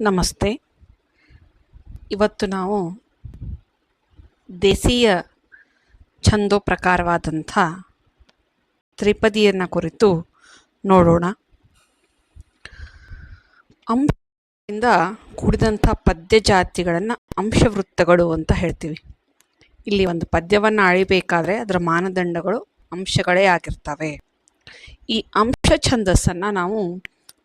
ನಮಸ್ತೆ. ಇವತ್ತು ನಾವು ದೇಸೀಯ ಛಂದೋ ಪ್ರಕಾರವಾದಂಥ ತ್ರಿಪದಿಯನ್ನು ಕುರಿತು ನೋಡೋಣ. ಅಂಶದಿಂದ ಕೂಡಿದಂಥ ಪದ್ಯ ಜಾತಿಗಳನ್ನು ಅಂಶವೃತ್ತಗಳು ಅಂತ ಹೇಳ್ತೀವಿ. ಇಲ್ಲಿ ಒಂದು ಪದ್ಯವನ್ನು ಅಳಿಬೇಕಾದ್ರೆ ಅದರ ಮಾನದಂಡಗಳು ಅಂಶಗಳೇ ಆಗಿರ್ತವೆ. ಈ ಅಂಶ ಛಂದಸ್ಸನ್ನು ನಾವು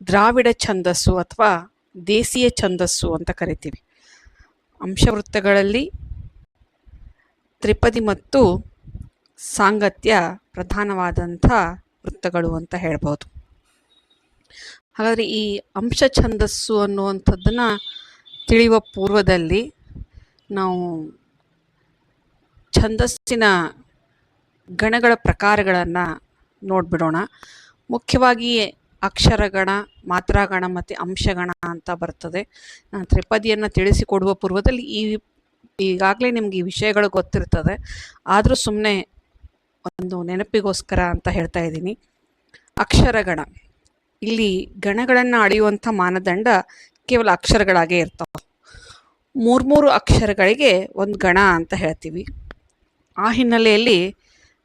ದ್ರಾವಿಡ ಛಂದಸ್ಸು ಅಥವಾ ದೇಸಿಯ ಛಂದಸ್ಸು ಅಂತ ಕರಿತೀವಿ. ಅಂಶವೃತ್ತಗಳಲ್ಲಿ ತ್ರಿಪದಿ ಮತ್ತು ಸಾಂಗತ್ಯ ಪ್ರಧಾನವಾದಂಥ ವೃತ್ತಗಳು ಅಂತ ಹೇಳ್ಬೋದು. ಹಾಗಾದರೆ ಈ ಅಂಶ ಛಂದಸ್ಸು ಅನ್ನುವಂಥದ್ದನ್ನು ತಿಳಿಯುವ ಪೂರ್ವದಲ್ಲಿ ನಾವು ಛಂದಸ್ಸಿನ ಗಣಗಳ ಪ್ರಕಾರಗಳನ್ನು ನೋಡಿಬಿಡೋಣ. ಮುಖ್ಯವಾಗಿ ಅಕ್ಷರಗಣ, ಮಾತ್ರಾಗಣ ಮತ್ತು ಅಂಶಗಣ ಅಂತ ಬರ್ತದೆ. ನಾನು ತ್ರಿಪದಿಯನ್ನು ತಿಳಿಸಿಕೊಡುವ ಪೂರ್ವದಲ್ಲಿ ಈ ಈಗಾಗಲೇ ನಿಮ್ಗೆ ಈ ವಿಷಯಗಳು ಗೊತ್ತಿರ್ತದೆ. ಆದರೂ ಸುಮ್ಮನೆ ಒಂದು ನೆನಪಿಗೋಸ್ಕರ ಅಂತ ಹೇಳ್ತಾ ಇದ್ದೀನಿ. ಅಕ್ಷರಗಣ. ಇಲ್ಲಿ ಗಣಗಳನ್ನು ಅಳೆಯುವಂಥ ಮಾನದಂಡ ಕೇವಲ ಅಕ್ಷರಗಳಾಗೇ ಇರ್ತಾವೆ. ಮೂರು ಮೂರು ಅಕ್ಷರಗಳಿಗೆ ಒಂದು ಗಣ ಅಂತ ಹೇಳ್ತೀವಿ. ಆ ಹಿನ್ನೆಲೆಯಲ್ಲಿ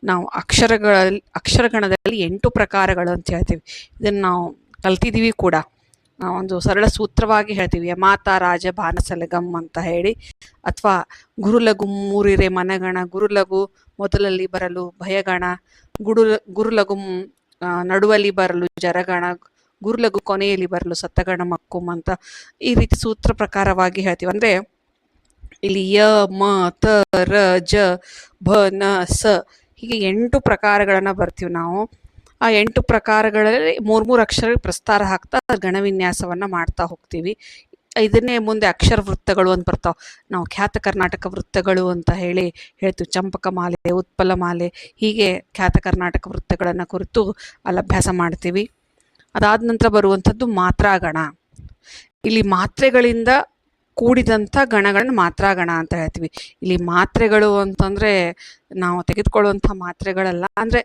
ನಾವು ಅಕ್ಷರಗಳಲ್ಲಿ ಅಕ್ಷರಗಣದಲ್ಲಿ ಎಂಟು ಪ್ರಕಾರಗಳು ಅಂತ ಹೇಳ್ತೀವಿ. ಇದನ್ನು ನಾವು ಕಲ್ತಿದ್ದೀವಿ ಕೂಡ. ಒಂದು ಸರಳ ಸೂತ್ರವಾಗಿ ಹೇಳ್ತೀವಿ. ಯಮಾತ, ರಾಜ, ಬಾನಸಲಗಂ ಅಂತ ಹೇಳಿ. ಅಥವಾ ಗುರುಲಘು ಮೂರಿರೆ ಮನಗಣ, ಗುರುಲಘು ಮೊದಲಲ್ಲಿ ಬರಲು ಭಯಗಣ, ಗುಡು, ಗುರುಲಘು ನಡುವಲ್ಲಿ ಬರಲು ಜರಗಣ, ಗುರುಲಘು ಕೊನೆಯಲ್ಲಿ ಬರಲು ಸತ್ತಗಣ ಮಕ್ಕುಮ್ ಅಂತ ಈ ರೀತಿ ಸೂತ್ರ ಪ್ರಕಾರವಾಗಿ ಹೇಳ್ತೀವಿ. ಅಂದರೆ ಇಲ್ಲಿ ಯ, ಮ, ತ, ರ, ಜ, ಭ, ನ, ಸ ಹೀಗೆ ಎಂಟು ಪ್ರಕಾರಗಳನ್ನು ಬರ್ತೀವಿ ನಾವು. ಆ ಎಂಟು ಪ್ರಕಾರಗಳಲ್ಲಿ ಮೂರು ಮೂರು ಅಕ್ಷರ ಪ್ರಸ್ತಾರ ಹಾಕ್ತಾ ಗಣವಿನ್ಯಾಸವನ್ನು ಮಾಡ್ತಾ ಹೋಗ್ತೀವಿ. ಇದನ್ನೇ ಮುಂದೆ ಅಕ್ಷರ ವೃತ್ತಗಳು ಅಂತ ಬರ್ತಾವೆ. ನಾವು ಖ್ಯಾತ ಕರ್ನಾಟಕ ವೃತ್ತಗಳು ಅಂತ ಹೇಳಿ ಹೇಳ್ತೀವಿ. ಚಂಪಕ ಮಾಲೆ, ಉತ್ಪಲ ಮಾಲೆ ಹೀಗೆ ಖ್ಯಾತ ಕರ್ನಾಟಕ ವೃತ್ತಗಳನ್ನು ಕುರಿತು ಅಲ್ಲಿ ಅಭ್ಯಾಸ ಮಾಡ್ತೀವಿ. ಅದಾದ ನಂತರ ಬರುವಂಥದ್ದು ಮಾತ್ರಾಗಣ. ಇಲ್ಲಿ ಮಾತ್ರೆಗಳಿಂದ ಕೂಡಿದಂಥ ಗಣಗಳನ್ನ ಮಾತ್ರಾಗಣ ಅಂತ ಹೇಳ್ತೀವಿ. ಇಲ್ಲಿ ಮಾತ್ರೆಗಳು ಅಂತಂದರೆ ನಾವು ತೆಗೆದುಕೊಳ್ಳುವಂಥ ಮಾತ್ರೆಗಳಲ್ಲ, ಅಂದರೆ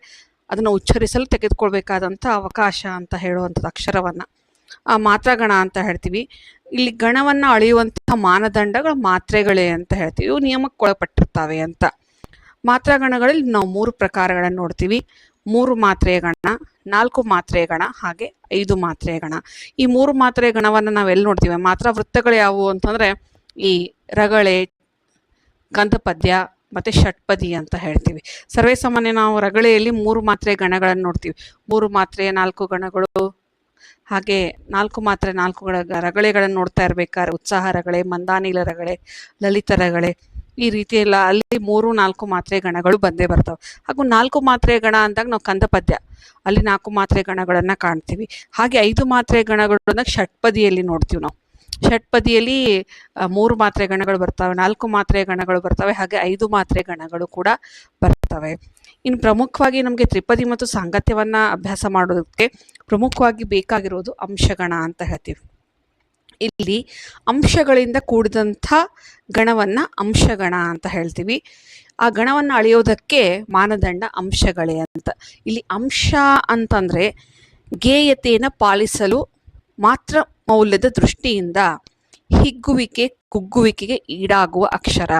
ಅದನ್ನು ಉಚ್ಚರಿಸಲು ತೆಗೆದುಕೊಳ್ಬೇಕಾದಂಥ ಅವಕಾಶ ಅಂತ ಹೇಳುವಂಥದ್ದು ಅಕ್ಷರವನ್ನು. ಆ ಮಾತ್ರಾಗಣ ಅಂತ ಹೇಳ್ತೀವಿ. ಇಲ್ಲಿ ಗಣವನ್ನು ಅಳೆಯುವಂಥ ಮಾನದಂಡಗಳು ಮಾತ್ರೆಗಳೇ ಅಂತ ಹೇಳ್ತೀವಿ. ಇವು ನಿಯಮಕ್ಕೊಳಪಟ್ಟಿರ್ತಾವೆ ಅಂತ. ಮಾತ್ರಾಗಣಗಳಲ್ಲಿ ನಾವು ಮೂರು ಪ್ರಕಾರಗಳನ್ನು ನೋಡ್ತೀವಿ. ಮೂರು ಮಾತ್ರೆಯ ಗಣ ನಾಲ್ಕು ಮಾತ್ರೆ ಗಣ, ಹಾಗೆ ಐದು ಮಾತ್ರೆ ಗಣ. ಈ ಮೂರು ಮಾತ್ರೆ ಗಣವನ್ನು ನಾವು ಎಲ್ಲಿ ನೋಡ್ತೀವಿ? ಮಾತ್ರ ವೃತ್ತಗಳು ಯಾವುವು ಅಂತಂದರೆ ಈ ರಗಳೆ ಕಂದಪದ್ಯ ಮತ್ತು ಷಟ್ಪದಿ ಅಂತ ಹೇಳ್ತೀವಿ. ಸರ್ವೇ ಸಾಮಾನ್ಯ ನಾವು ರಗಳೆಯಲ್ಲಿ ಮೂರು ಮಾತ್ರೆ ಗಣಗಳನ್ನು ನೋಡ್ತೀವಿ. ಮೂರು ಮಾತ್ರೆ, ನಾಲ್ಕು ಗಣಗಳು, ಹಾಗೆ ನಾಲ್ಕು ಮಾತ್ರೆ, ನಾಲ್ಕು ಗಳ ರಗಳೆಗಳನ್ನು ನೋಡ್ತಾ ಇರ್ಬೇಕಾದ್ರೆ ಉತ್ಸಾಹ ರಗಳೆ, ಮಂದಾನೀಲ ರಗಳೆ, ಲಲಿತ ರಗಳೆ ಈ ರೀತಿ ಎಲ್ಲ ಅಲ್ಲಿ ಮೂರು, ನಾಲ್ಕು ಮಾತ್ರೆ ಗಣಗಳು ಬಂದೇ ಬರ್ತವೆ. ಹಾಗೂ ನಾಲ್ಕು ಮಾತ್ರೆ ಗಣ ಅಂದಾಗ ನಾವು ಕಂದಪದ್ಯ. ಅಲ್ಲಿ ನಾಲ್ಕು ಮಾತ್ರೆ ಗಣಗಳನ್ನು ಕಾಣ್ತೀವಿ. ಹಾಗೆ ಐದು ಮಾತ್ರೆ ಗಣಗಳು ಅಂದಾಗ ಷಟ್ಪದಿಯಲ್ಲಿ ನೋಡ್ತೀವಿ ನಾವು. ಷಟ್ಪದಿಯಲ್ಲಿ ಮೂರು ಮಾತ್ರೆ ಗಣಗಳು ಬರ್ತವೆ, ನಾಲ್ಕು ಮಾತ್ರೆ ಗಣಗಳು ಬರ್ತವೆ, ಹಾಗೆ ಐದು ಮಾತ್ರೆ ಗಣಗಳು ಕೂಡ ಬರ್ತವೆ. ಇನ್ನು ಪ್ರಮುಖವಾಗಿ ನಮಗೆ ತ್ರಿಪದಿ ಮತ್ತು ಸಾಂಗತ್ಯವನ್ನು ಅಭ್ಯಾಸ ಮಾಡೋದಕ್ಕೆ ಪ್ರಮುಖವಾಗಿ ಬೇಕಾಗಿರೋದು ಅಂಶಗಣ ಅಂತ ಹೇಳ್ತೀವಿ. ಇಲ್ಲಿ ಅಂಶಗಳಿಂದ ಕೂಡಿದಂಥ ಗಣವನ್ನು ಅಂಶಗಣ ಅಂತ ಹೇಳ್ತೀವಿ. ಆ ಗಣವನ್ನು ಅಳೆಯೋದಕ್ಕೆ ಮಾನದಂಡ ಅಂಶಗಳೇ ಅಂತ. ಇಲ್ಲಿ ಅಂಶ ಅಂತಂದರೆ ಗೇಯತೆಯನ್ನು ಪಾಲಿಸಲು ಮಾತ್ರ ಮೌಲ್ಯದ ದೃಷ್ಟಿಯಿಂದ ಹಿಗ್ಗುವಿಕೆ, ಕುಗ್ಗುವಿಕೆಗೆ ಈಡಾಗುವ ಅಕ್ಷರ.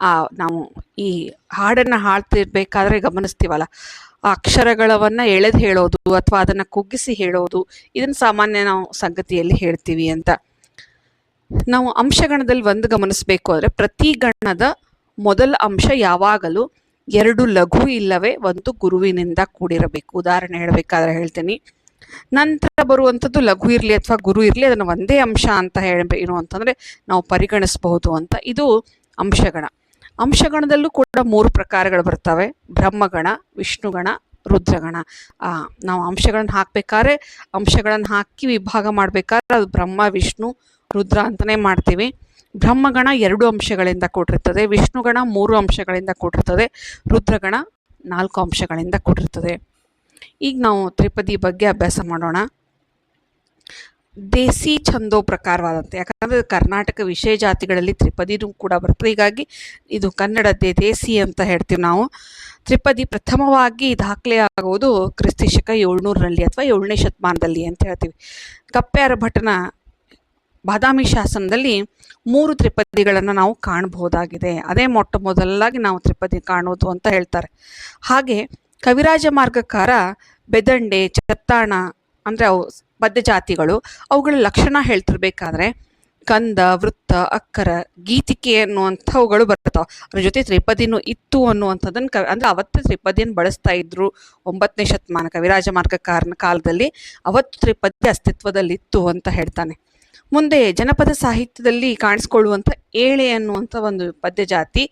ಆ, ನಾವು ಈ ಹಾಡನ್ನು ಹಾಡ್ತಿರ್ಬೇಕಾದ್ರೆ ಗಮನಿಸ್ತೀವಲ್ಲ. ಆ ಅಕ್ಷರಗಳವನ್ನು ಎಳೆದು ಹೇಳೋದು ಅಥವಾ ಅದನ್ನು ಕುಗ್ಗಿಸಿ ಹೇಳೋದು ಇದನ್ನು ಸಾಮಾನ್ಯ ನಾವು ಸಂಗತಿಯಲ್ಲಿ ಹೇಳ್ತೀವಿ ಅಂತ. ನಾವು ಅಂಶಗಣದಲ್ಲಿ ಒಂದು ಗಮನಿಸಬೇಕು ಅಂದರೆ ಪ್ರತಿ ಗಣದ ಮೊದಲ ಅಂಶ ಯಾವಾಗಲೂ ಎರಡು ಲಘು ಇಲ್ಲವೇ ಒಂದು ಗುರುವಿನಿಂದ ಕೂಡಿರಬೇಕು. ಉದಾಹರಣೆ ಹೇಳಬೇಕಾದ್ರೆ ಹೇಳ್ತೀನಿ. ನಂತರ ಬರುವಂಥದ್ದು ಲಘು ಇರಲಿ ಅಥವಾ ಗುರು ಇರಲಿ, ಅದನ್ನು ಒಂದೇ ಅಂಶ ಅಂತ ಹೇಳಿ ಏನು ಅಂತಂದರೆ ನಾವು ಪರಿಗಣಿಸಬಹುದು ಅಂತ. ಇದು ಅಂಶಗಣ. ಅಂಶಗಣದಲ್ಲೂ ಕೂಡ ಮೂರು ಪ್ರಕಾರಗಳು ಬರ್ತವೆ. ಬ್ರಹ್ಮಗಣ, ವಿಷ್ಣುಗಣ, ರುದ್ರಗಣ. ನಾವು ಅಂಶಗಳನ್ನು ಹಾಕಬೇಕಾದ್ರೆ ಅಂಶಗಳನ್ನು ಹಾಕಿ ವಿಭಾಗ ಮಾಡಬೇಕಾದ್ರೆ ಅದು ಬ್ರಹ್ಮ, ವಿಷ್ಣು ರುದ್ರ ಅಂತಲೇ ಮಾಡ್ತೀವಿ. ಬ್ರಹ್ಮಗಣ ಎರಡು ಅಂಶಗಳಿಂದ ಕೂಡಿರ್ತದೆ. ವಿಷ್ಣುಗಣ ಮೂರು ಅಂಶಗಳಿಂದ ಕೂಡಿರ್ತದೆ. ರುದ್ರಗಣ ನಾಲ್ಕು ಅಂಶಗಳಿಂದ ಕೂಡಿರ್ತದೆ. ಈಗ ನಾವು ತ್ರಿಪದಿ ಬಗ್ಗೆ ಅಭ್ಯಾಸ ಮಾಡೋಣ. ದೇಸಿ ಛಂದೋ ಪ್ರಕಾರವಾದಂತೆ. ಯಾಕಂದರೆ ಕರ್ನಾಟಕ ವಿಷಯ ಜಾತಿಗಳಲ್ಲಿ ತ್ರಿಪದಿನೂ ಕೂಡ ಬರ್ತದೆ. ಹೀಗಾಗಿ ಇದು ಕನ್ನಡದ್ದೇ ದೇಸಿ ಅಂತ ಹೇಳ್ತೀವಿ ನಾವು. ತ್ರಿಪದಿ ಪ್ರಥಮವಾಗಿ ದಾಖಲೆಯಾಗುವುದು ಕ್ರಿಸ್ತಿಶಕ ಏಳ್ನೂರರಲ್ಲಿ ಅಥವಾ ಏಳನೇ ಶತಮಾನದಲ್ಲಿ ಅಂತ ಹೇಳ್ತೀವಿ. ಕಪ್ಪ್ಯಾರ ಭಟ್ಟನ ಬಾದಾಮಿ ಶಾಸನದಲ್ಲಿ ಮೂರು ತ್ರಿಪದಿಗಳನ್ನು ನಾವು ಕಾಣಬಹುದಾಗಿದೆ. ಅದೇ ಮೊಟ್ಟ ಮೊದಲಾಗಿ ನಾವು ತ್ರಿಪದಿ ಕಾಣೋದು ಅಂತ ಹೇಳ್ತಾರೆ. ಹಾಗೆ ಕವಿರಾಜ ಮಾರ್ಗಕಾರ, ಬೆದಂಡೆ, ಚತ್ತಾಣ ಅಂದರೆ ಅವು ಪದ್ಯ ಜಾತಿಗಳು ಅವುಗಳ ಲಕ್ಷಣ ಹೇಳ್ತಿರ್ಬೇಕಾದ್ರೆ ಕಂದ, ವೃತ್ತ, ಅಕ್ಕರ, ಗೀತಿಕೆ ಅನ್ನುವಂಥವುಗಳು ಬರ್ತಾವೆ. ಅದ್ರ ಜೊತೆ ತ್ರಿಪದಿನೂ ಇತ್ತು ಅನ್ನುವಂಥದ್ದನ್ನು ಕ ಅಂದರೆ ಅವತ್ತು ತ್ರಿಪದಿಯನ್ನು ಬಳಸ್ತಾ ಇದ್ರು ಒಂಬತ್ತನೇ ಶತಮಾನ ಕವಿರಾಜ ಮಾರ್ಗಕಾರನ ಕಾಲದಲ್ಲಿ ಅವತ್ತು ತ್ರಿಪದಿ ಅಸ್ತಿತ್ವದಲ್ಲಿತ್ತು ಅಂತ ಹೇಳ್ತಾನೆ. ಮುಂದೆ ಜನಪದ ಸಾಹಿತ್ಯದಲ್ಲಿ ಕಾಣಿಸ್ಕೊಳ್ಳುವಂಥ ಏಳೆ ಅನ್ನುವಂಥ ಒಂದು ಪದ್ಯ ಜಾತಿ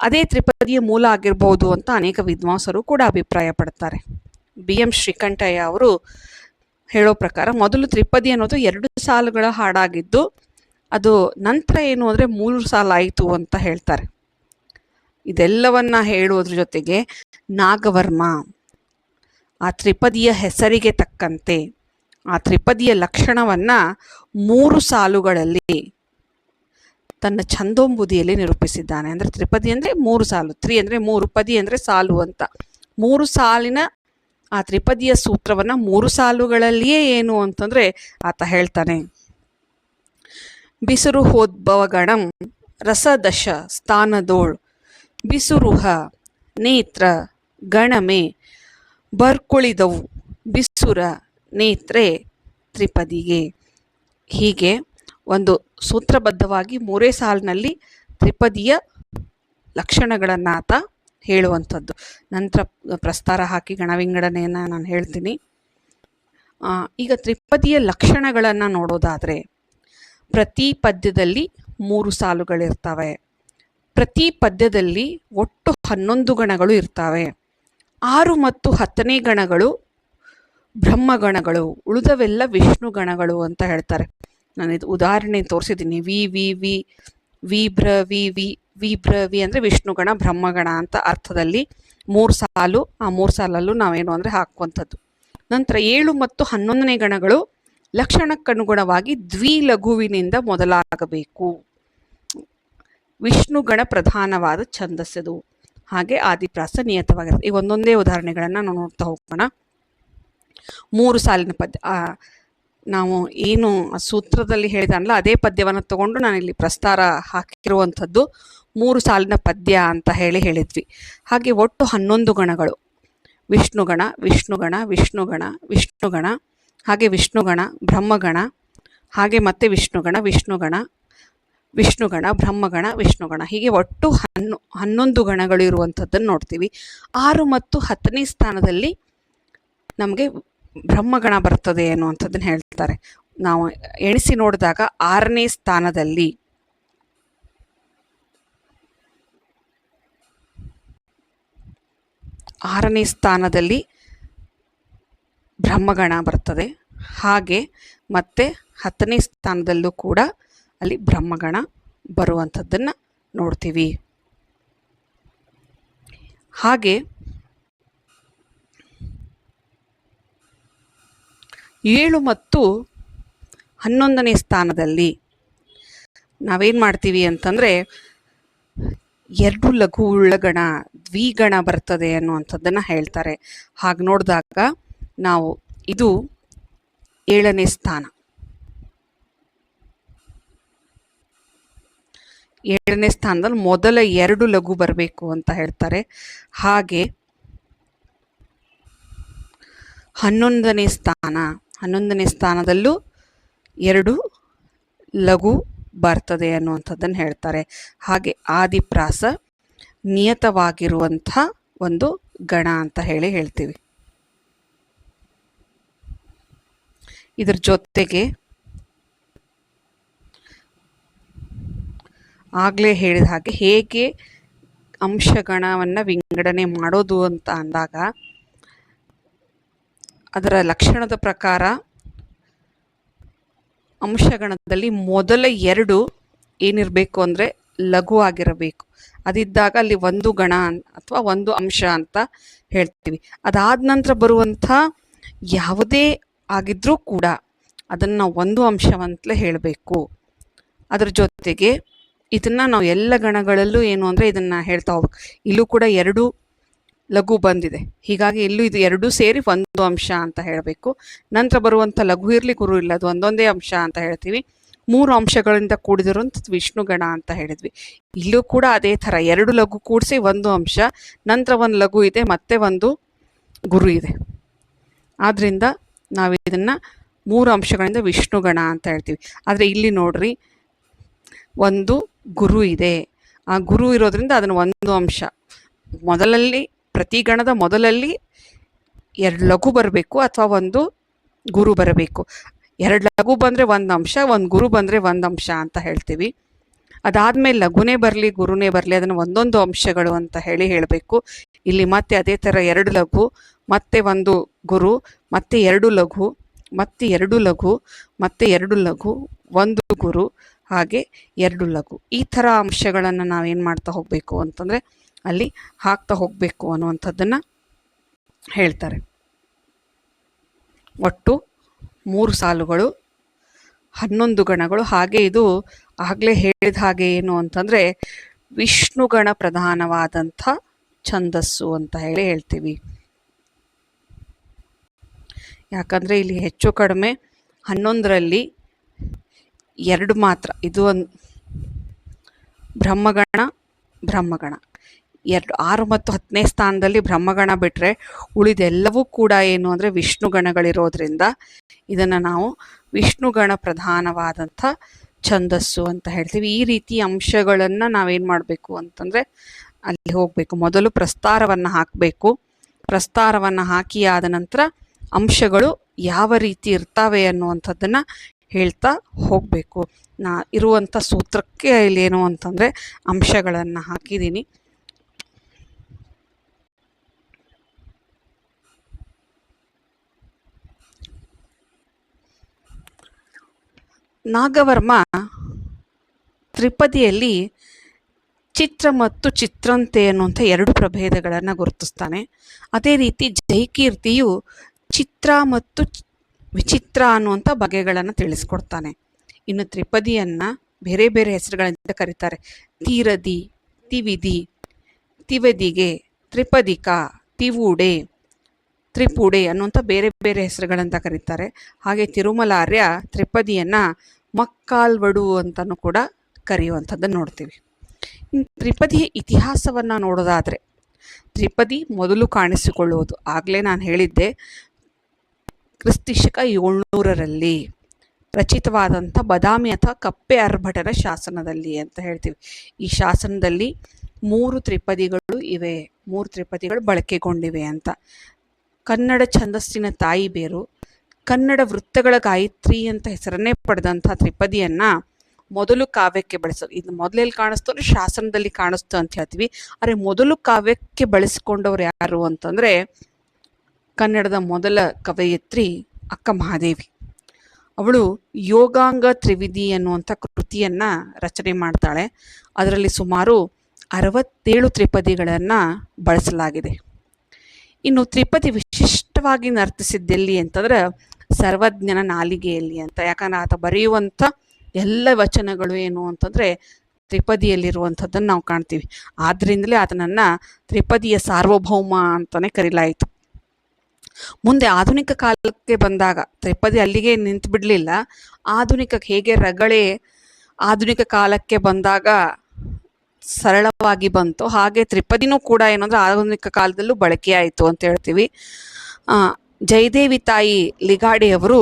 ಅದೇ ತ್ರಿಪದಿಯ ಮೂಲ ಆಗಿರಬಹುದು ಅಂತ ಅನೇಕ ವಿದ್ವಾಂಸರು ಕೂಡ ಅಭಿಪ್ರಾಯ ಪಡ್ತಾರೆ. ಬಿ ಎಂ ಶ್ರೀಕಂಠಯ್ಯ ಅವರು ಹೇಳೋ ಪ್ರಕಾರ ಮೊದಲು ತ್ರಿಪದಿ ಅನ್ನೋದು ಎರಡು ಸಾಲುಗಳ ಹಾಡಾಗಿದ್ದು, ಅದು ನಂತರ ಏನು ಅಂದರೆ ಮೂರು ಸಾಲ ಆಯಿತು ಅಂತ ಹೇಳ್ತಾರೆ. ಇದೆಲ್ಲವನ್ನ ಹೇಳುವುದ್ರ ಜೊತೆಗೆ ನಾಗವರ್ಮ, ಆ ತ್ರಿಪದಿಯ ಹೆಸರಿಗೆ ತಕ್ಕಂತೆ ಆ ತ್ರಿಪದಿಯ ಲಕ್ಷಣವನ್ನ ಮೂರು ಸಾಲುಗಳಲ್ಲಿ ತನ್ನ ಛಂದೋಂಬುದಿಯಲ್ಲಿ ನಿರೂಪಿಸಿದ್ದಾನೆ. ಅಂದರೆ ತ್ರಿಪದಿ ಅಂದರೆ ಮೂರು ಸಾಲು, ತ್ರಿ ಅಂದರೆ ಮೂರು, ಪದಿ ಅಂದರೆ ಸಾಲು ಅಂತ. ಮೂರು ಸಾಲಿನ ಆ ತ್ರಿಪದಿಯ ಸೂತ್ರವನ್ನ ಮೂರು ಸಾಲುಗಳಲ್ಲಿಯೇ ಏನು ಅಂತಂದ್ರೆ ಆತ ಹೇಳ್ತಾನೆ. ಬಿಸುರು ಹೋದ್ಭವಗಣಂ ರಸದಶ ಸ್ಥಾನದೋಳ್, ಬಿಸುರುಹ ನೇತ್ರ ಗಣಮೆ ಬರ್ಕುಳಿದವು, ಬಿಸುರ ನೇತ್ರೆ ತ್ರಿಪದಿಗೆ. ಹೀಗೆ ಒಂದು ಸೂತ್ರಬದ್ಧವಾಗಿ ಮೂರೇ ಸಾಲಿನಲ್ಲಿ ತ್ರಿಪದಿಯ ಲಕ್ಷಣಗಳನ್ನು ಆತ ಹೇಳುವಂಥದ್ದು. ನಂತರ ಪ್ರಸ್ತಾರ ಹಾಕಿ ಗಣವಿಂಗಡಣೆಯನ್ನು ನಾನು ಹೇಳ್ತೀನಿ. ಈಗ ತ್ರಿಪದಿಯ ಲಕ್ಷಣಗಳನ್ನು ನೋಡೋದಾದರೆ, ಪ್ರತಿ ಪದ್ಯದಲ್ಲಿ ಮೂರು ಸಾಲುಗಳಿರ್ತವೆ. ಪ್ರತಿ ಪದ್ಯದಲ್ಲಿ ಒಟ್ಟು ಹನ್ನೊಂದು ಗಣಗಳು ಇರ್ತವೆ. ಆರು ಮತ್ತು ಹತ್ತನೇ ಗಣಗಳು ಬ್ರಹ್ಮಗಣಗಳು, ಉಳಿದವೆಲ್ಲ ವಿಷ್ಣು ಗಣಗಳು ಅಂತ ಹೇಳ್ತಾರೆ. ನಾನು ಇದು ಉದಾಹರಣೆ ತೋರಿಸಿದ್ದೀನಿ. ವಿ ವಿ ವಿ ವಿ, ಭ್ರ, ವಿ ವಿ ವಿ, ಭ್ರ, ವಿ ಅಂದರೆ ವಿಷ್ಣುಗಣ, ಬ್ರಹ್ಮಗಣ ಅಂತ ಅರ್ಥದಲ್ಲಿ ಮೂರು ಸಾಲು, ಆ ಮೂರು ಸಾಲಲ್ಲೂ ನಾವೇನು ಅಂದರೆ ಹಾಕುವಂಥದ್ದು. ನಂತರ ಏಳು ಮತ್ತು ಹನ್ನೊಂದನೇ ಗಣಗಳು ಲಕ್ಷಣಕ್ಕನುಗುಣವಾಗಿ ದ್ವಿಲಘುವಿನಿಂದ ಮೊದಲಾಗಬೇಕು. ವಿಷ್ಣುಗಣ ಪ್ರಧಾನವಾದ ಛಂದಸ್ಸದು. ಹಾಗೆ ಆದಿಪ್ರಾಸ ನಿಯತವಾಗಿರುತ್ತೆ. ಈ ಒಂದೊಂದೇ ಉದಾಹರಣೆಗಳನ್ನು ನಾವು ನೋಡ್ತಾ ಹೋಗೋಣ. ಮೂರು ಸಾಲಿನ ಪದ್ಯ. ನಾವು ಏನು ಸೂತ್ರದಲ್ಲಿ ಹೇಳಿದಾನಲ್ಲ, ಅದೇ ಪದ್ಯವನ್ನು ತಗೊಂಡು ನಾನು ಇಲ್ಲಿ ಪ್ರಸ್ತಾರ ಹಾಕಿರುವಂಥದ್ದು ಮೂರು ಸಾಲಿನ ಪದ್ಯ ಅಂತ ಹೇಳಿ ಹೇಳಿದ್ವಿ. ಹಾಗೆ ಒಟ್ಟು ಹನ್ನೊಂದು ಗಣಗಳು. ವಿಷ್ಣುಗಣ ವಿಷ್ಣುಗಣ ವಿಷ್ಣುಗಣ ವಿಷ್ಣುಗಣ, ಹಾಗೆ ವಿಷ್ಣುಗಣ, ಬ್ರಹ್ಮಗಣ, ಹಾಗೆ ಮತ್ತೆ ವಿಷ್ಣುಗಣ ವಿಷ್ಣುಗಣ ವಿಷ್ಣುಗಣ, ಬ್ರಹ್ಮಗಣ, ವಿಷ್ಣುಗಣ. ಹೀಗೆ ಒಟ್ಟು ಹನ್ನು, ಹನ್ನೊಂದು ಗಣಗಳು ಇರುವಂಥದ್ದನ್ನು ನೋಡ್ತೀವಿ. ಆರು ಮತ್ತು ಹತ್ತನೇ ಸ್ಥಾನದಲ್ಲಿ ನಮಗೆ ಬ್ರಹ್ಮಗಣ ಬರ್ತದೆ ಅನ್ನುವಂಥದ್ದನ್ನು ಹೇಳ್ತಾರೆ. ನಾವು ಎಣಿಸಿ ನೋಡಿದಾಗ ಆರನೇ ಸ್ಥಾನದಲ್ಲಿ ಆರನೇ ಸ್ಥಾನದಲ್ಲಿ ಬ್ರಹ್ಮಗಣ ಬರ್ತದೆ. ಹಾಗೆ ಮತ್ತೆ ಹತ್ತನೇ ಸ್ಥಾನದಲ್ಲೂ ಕೂಡ ಅಲ್ಲಿ ಬ್ರಹ್ಮಗಣ ಬರುವಂಥದ್ದನ್ನು ನೋಡ್ತೀವಿ. ಹಾಗೆ ಏಳು ಮತ್ತು ಹನ್ನೊಂದನೇ ಸ್ಥಾನದಲ್ಲಿ ನಾವೇನು ಮಾಡ್ತೀವಿ ಅಂತಂದರೆ ಎರಡು ಲಘು ಉಳ್ಳಗಣ, ದ್ವಿಗಣ ಬರ್ತದೆ ಅನ್ನುವಂಥದ್ದನ್ನು ಹೇಳ್ತಾರೆ. ಹಾಗೆ ನೋಡಿದಾಗ ನಾವು ಇದು ಏಳನೇ ಸ್ಥಾನ. ಏಳನೇ ಸ್ಥಾನದಲ್ಲಿ ಮೊದಲ ಎರಡು ಲಘು ಬರಬೇಕು ಅಂತ ಹೇಳ್ತಾರೆ. ಹಾಗೆ ಹನ್ನೊಂದನೇ ಸ್ಥಾನ. ಹನ್ನೊಂದನೇ ಸ್ಥಾನದಲ್ಲೂ ಎರಡು ಲಘು ಬರ್ತದೆ ಅನ್ನುವಂಥದ್ದನ್ನು ಹೇಳ್ತಾರೆ. ಹಾಗೆ ಆದಿಪ್ರಾಸ ನಿಯತವಾಗಿರುವಂಥ ಒಂದು ಗಣ ಅಂತ ಹೇಳಿ ಹೇಳ್ತೀವಿ. ಇದರ ಜೊತೆಗೆ ಆಗಲೇ ಹೇಳಿದ ಹಾಗೆ ಹೇಗೆ ಅಂಶಗಣವನ್ನು ವಿಂಗಡಣೆ ಮಾಡೋದು ಅಂತ ಅಂದಾಗ ಅದರ ಲಕ್ಷಣದ ಪ್ರಕಾರ ಅಂಶಗಣದಲ್ಲಿ ಮೊದಲ ಎರಡು ಏನಿರಬೇಕು ಅಂದರೆ ಲಘು ಆಗಿರಬೇಕು. ಅದಿದ್ದಾಗ ಅಲ್ಲಿ ಒಂದು ಗಣ ಅಥವಾ ಒಂದು ಅಂಶ ಅಂತ ಹೇಳ್ತೀವಿ. ಅದಾದ ನಂತರ ಬರುವಂಥ ಯಾವುದೇ ಆಗಿದ್ರೂ ಕೂಡ ಅದನ್ನು ಒಂದು ಅಂಶವಂತಲೇ ಹೇಳಬೇಕು. ಅದರ ಜೊತೆಗೆ ಇದನ್ನು ನಾವು ಎಲ್ಲ ಗಣಗಳಲ್ಲೂ ಏನು ಅಂದರೆ ಇದನ್ನು ಹೇಳ್ತಾ ಹೋಗ್ಬೇಕು. ಇಲ್ಲೂ ಕೂಡ ಎರಡು ಲಘು ಬಂದಿದೆ. ಹೀಗಾಗಿ ಇಲ್ಲೂ ಇದು ಎರಡೂ ಸೇರಿ ಒಂದು ಅಂಶ ಅಂತ ಹೇಳಬೇಕು. ನಂತರ ಬರುವಂಥ ಲಘು ಇರಲಿ ಗುರು ಇಲ್ಲ ಅದು ಒಂದೊಂದೇ ಅಂಶ ಅಂತ ಹೇಳ್ತೀವಿ. ಮೂರು ಅಂಶಗಳಿಂದ ಕೂಡಿದಿರುವಂಥದ್ದು ವಿಷ್ಣುಗಣ ಅಂತ ಹೇಳಿದ್ವಿ. ಇಲ್ಲೂ ಕೂಡ ಅದೇ ಥರ ಎರಡು ಲಘು ಕೂಡಿಸಿ ಒಂದು ಅಂಶ, ನಂತರ ಒಂದು ಲಘು ಇದೆ, ಮತ್ತೆ ಒಂದು ಗುರು ಇದೆ. ಆದ್ದರಿಂದ ನಾವು ಇದನ್ನು ಮೂರು ಅಂಶಗಳಿಂದ ವಿಷ್ಣುಗಣ ಅಂತ ಹೇಳ್ತೀವಿ. ಆದರೆ ಇಲ್ಲಿ ನೋಡ್ರಿ, ಒಂದು ಗುರು ಇದೆ. ಆ ಗುರು ಇರೋದ್ರಿಂದ ಅದನ್ನು ಒಂದು ಅಂಶ. ಮೊದಲಲ್ಲಿ ಪ್ರತಿ ಗಣದ ಮೊದಲಲ್ಲಿ ಎರಡು ಲಘು ಬರಬೇಕು ಅಥವಾ ಒಂದು ಗುರು ಬರಬೇಕು. ಎರಡು ಲಘು ಬಂದರೆ ಒಂದು ಅಂಶ, ಒಂದು ಗುರು ಬಂದರೆ ಒಂದು ಅಂಶ ಅಂತ ಹೇಳ್ತೀವಿ. ಅದಾದಮೇಲೆ ಲಘುನೇ ಬರಲಿ, ಗುರುನೇ ಬರಲಿ, ಅದನ್ನು ಒಂದೊಂದು ಅಂಶಗಳು ಅಂತ ಹೇಳಿ ಹೇಳಬೇಕು. ಇಲ್ಲಿ ಮತ್ತೆ ಅದೇ ಥರ ಎರಡು ಲಘು, ಮತ್ತೆ ಒಂದು ಗುರು, ಮತ್ತೆ ಎರಡು ಲಘು, ಮತ್ತೆ ಎರಡು ಲಘು, ಮತ್ತೆ ಎರಡು ಲಘು, ಒಂದು ಗುರು, ಹಾಗೆ ಎರಡು ಲಘು. ಈ ಥರ ಅಂಶಗಳನ್ನು ನಾವೇನು ಮಾಡ್ತಾ ಹೋಗಬೇಕು ಅಂತಂದರೆ ಅಲ್ಲಿ ಹಾಕ್ತಾ ಹೋಗಬೇಕು ಅನ್ನುವಂಥದ್ದನ್ನು ಹೇಳ್ತಾರೆ. ಒಟ್ಟು ಮೂರು ಸಾಲುಗಳು, ಹನ್ನೊಂದು ಗಣಗಳು, ಹಾಗೆ ಇದು ಆಗಲೇ ಹೇಳಿದ ಹಾಗೆ ಏನು ಅಂತಂದರೆ ವಿಷ್ಣುಗಣ ಪ್ರಧಾನವಾದಂಥ ಛಂದಸ್ಸು ಅಂತ ಹೇಳಿ ಹೇಳ್ತೀವಿ. ಯಾಕಂದರೆ ಇಲ್ಲಿ ಹೆಚ್ಚು ಕಡಿಮೆ ಹನ್ನೊಂದರಲ್ಲಿ ಎರಡು ಮಾತ್ರ. ಇದು ಒಂದು ಬ್ರಹ್ಮಗಣ ಬ್ರಹ್ಮಗಣ. ಎರಡು ಆರು ಮತ್ತು ಹತ್ತನೇ ಸ್ಥಾನದಲ್ಲಿ ಬ್ರಹ್ಮಗಣ ಬಿಟ್ಟರೆ ಉಳಿದೆಲ್ಲವೂ ಕೂಡ ಏನು ಅಂದರೆ ವಿಷ್ಣುಗಣಗಳಿರೋದ್ರಿಂದ ಇದನ್ನು ನಾವು ವಿಷ್ಣುಗಣ ಪ್ರಧಾನವಾದಂಥ ಛಂದಸ್ಸು ಅಂತ ಹೇಳ್ತೀವಿ. ಈ ರೀತಿ ಅಂಶಗಳನ್ನು ನಾವೇನು ಮಾಡಬೇಕು ಅಂತಂದರೆ ಅಲ್ಲಿ ಹೋಗಬೇಕು. ಮೊದಲು ಪ್ರಸ್ತಾರವನ್ನು ಹಾಕಬೇಕು. ಪ್ರಸ್ತಾರವನ್ನು ಹಾಕಿ ಆದ ನಂತರ ಅಂಶಗಳು ಯಾವ ರೀತಿ ಇರ್ತವೆ ಅನ್ನುವಂಥದ್ದನ್ನು ಹೇಳ್ತಾ ಹೋಗಬೇಕು. ನಾ ಇರುವಂಥ ಸೂತ್ರಕ್ಕೆ ಇಲ್ಲೇನು ಅಂತಂದರೆ ಅಂಶಗಳನ್ನು ಹಾಕಿದ್ದೀನಿ. ನಾಗವರ್ಮ ತ್ರಿಪದಿಯಲ್ಲಿ ಚಿತ್ರ ಮತ್ತು ಚಿತ್ರಂತೆ ಅನ್ನುವಂಥ ಎರಡು ಪ್ರಭೇದಗಳನ್ನು ಗುರುತಿಸ್ತಾನೆ. ಅದೇ ರೀತಿ ಜೈಕೀರ್ತಿಯು ಚಿತ್ರ ಮತ್ತು ವಿಚಿತ್ರ ಅನ್ನುವಂಥ ಬಗೆಗಳನ್ನು ತಿಳಿಸ್ಕೊಡ್ತಾನೆ. ಇನ್ನು ತ್ರಿಪದಿಯನ್ನು ಬೇರೆ ಬೇರೆ ಹೆಸರುಗಳಿಂದ ಕರೀತಾರೆ. ತೀರದಿ, ತಿವಿದಿ, ತಿವದಿಗೆ, ತ್ರಿಪದಿಕ, ತಿವುಡೆ. ತ್ರಿಪುಡೆ ಅನ್ನುವಂಥ ಬೇರೆ ಬೇರೆ ಹೆಸರುಗಳಂತ ಕರೀತಾರೆ. ಹಾಗೆ ತಿರುಮಲಾರ್ಯ ತ್ರಿಪದಿಯನ್ನು ಮಕ್ಕಾಲ್ವಡು ಅಂತಲೂ ಕೂಡ ಕರೆಯುವಂಥದ್ದನ್ನು ನೋಡ್ತೀವಿ. ಇನ್ನು ತ್ರಿಪದಿಯ ಇತಿಹಾಸವನ್ನು ನೋಡೋದಾದರೆ ತ್ರಿಪದಿ ಮೊದಲು ಕಾಣಿಸಿಕೊಳ್ಳುವುದು. ಆಗಲೇ ನಾನು ಹೇಳಿದ್ದೆ, ಕ್ರಿಸ್ತಿಶಕ ಏಳ್ನೂರರಲ್ಲಿ ರಚಿತವಾದಂಥ ಬದಾಮಿ ಅಥವಾ ಕಪ್ಪೆ ಅರ್ಭಟರ ಶಾಸನದಲ್ಲಿ ಅಂತ ಹೇಳ್ತೀವಿ. ಈ ಶಾಸನದಲ್ಲಿ ಮೂರು ತ್ರಿಪದಿಗಳು ಇವೆ, ಮೂರು ತ್ರಿಪದಿಗಳು ಬಳಕೆಗೊಂಡಿವೆ ಅಂತ. ಕನ್ನಡ ಛಂದಸ್ಸಿನ ತಾಯಿ ಬೇರು. ಕನ್ನಡ ವೃತ್ತಗಳ ಗಾಯತ್ರಿ ಅಂತ ಹೆಸರನ್ನೇ ಪಡೆದಂಥ ತ್ರಿಪದಿಯನ್ನು ಮೊದಲು ಕಾವ್ಯಕ್ಕೆ ಬಳಸೋ ಇದು ಮೊದಲೆಲ್ಲಿ ಕಾಣಿಸ್ತು ಅಂದರೆ ಶಾಸನದಲ್ಲಿ ಕಾಣಿಸ್ತು ಅಂತ ಹೇಳ್ತೀವಿ. ಆದರೆ ಮೊದಲು ಕಾವ್ಯಕ್ಕೆ ಬಳಸಿಕೊಂಡವ್ರು ಯಾರು ಅಂತಂದರೆ ಕನ್ನಡದ ಮೊದಲ ಕವಯತ್ರಿ ಅಕ್ಕ ಮಹಾದೇವಿ. ಅವಳು ಯೋಗಾಂಗ ತ್ರಿವಿಧಿ ಅನ್ನುವಂಥ ಕೃತಿಯನ್ನು ರಚನೆ ಮಾಡ್ತಾಳೆ. ಅದರಲ್ಲಿ ಸುಮಾರು ಅರವತ್ತೇಳು ತ್ರಿಪದಿಗಳನ್ನು ಬಳಸಲಾಗಿದೆ. ಇನ್ನು ತ್ರಿಪದಿ ವಿಶಿಷ್ಟವಾಗಿ ನರ್ತಿಸಿದ್ದೆಲ್ಲಿ ಅಂತಂದ್ರೆ ಸರ್ವಜ್ಞನ ನಾಲಿಗೆಯಲ್ಲಿ ಅಂತ. ಯಾಕಂದ್ರೆ ಆತ ಬರೆಯುವಂಥ ಎಲ್ಲ ವಚನಗಳು ಏನು ಅಂತಂದರೆ ತ್ರಿಪದಿಯಲ್ಲಿರುವಂಥದ್ದನ್ನು ನಾವು ಕಾಣ್ತೀವಿ. ಆದ್ದರಿಂದಲೇ ಆತನನ್ನು ತ್ರಿಪದಿಯ ಸಾರ್ವಭೌಮ ಅಂತಲೇ ಕರೀಲಾಯಿತು. ಮುಂದೆ ಆಧುನಿಕ ಕಾಲಕ್ಕೆ ಬಂದಾಗ, ತ್ರಿಪದಿ ಅಲ್ಲಿಗೆ ನಿಂತು ಬಿಡಲಿಲ್ಲ ಆಧುನಿಕಕ್ಕೆ ಹೇಗೆ ರಗಳೆ ಆಧುನಿಕ ಕಾಲಕ್ಕೆ ಬಂದಾಗ ಸರಳವಾಗಿ ಬಂತು. ಹಾಗೆ ತ್ರಿಪದಿನೂ ಕೂಡ ಏನಂದ್ರೆ ಆಧುನಿಕ ಕಾಲದಲ್ಲೂ ಬಳಕೆಯಾಯಿತು ಅಂತ ಹೇಳ್ತೀವಿ. ಜಯದೇವಿ ತಾಯಿ ಲಿಗಾಡಿಯವರು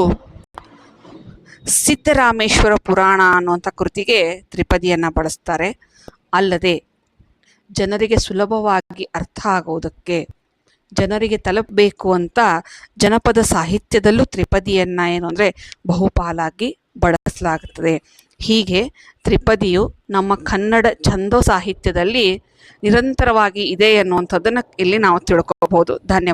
ಸಿದ್ದರಾಮೇಶ್ವರ ಪುರಾಣ ಅನ್ನುವಂಥ ಕೃತಿಗೆ ತ್ರಿಪದಿಯನ್ನು ಬಳಸ್ತಾರೆ. ಅಲ್ಲದೆ ಜನರಿಗೆ ಸುಲಭವಾಗಿ ಅರ್ಥ ಆಗುವುದಕ್ಕೆ ಜನರಿಗೆ ತಲುಪಬೇಕು ಅಂತ ಜನಪದ ಸಾಹಿತ್ಯದಲ್ಲೂ ತ್ರಿಪದಿಯನ್ನು ಏನು ಅಂದರೆ ಬಹುಪಾಲಾಗಿ ಬಳಸಲಾಗುತ್ತದೆ ಹೀಗೆ ತ್ರಿಪದಿಯು ನಮ್ಮ ಕನ್ನಡ ಛಂದೋ ಸಾಹಿತ್ಯದಲ್ಲಿ ನಿರಂತರವಾಗಿ ಇದೆ ಅನ್ನುವಂಥದ್ದನ್ನು ಇಲ್ಲಿ ನಾವು ತಿಳ್ಕೊಬಹುದು. ಧನ್ಯವಾದ.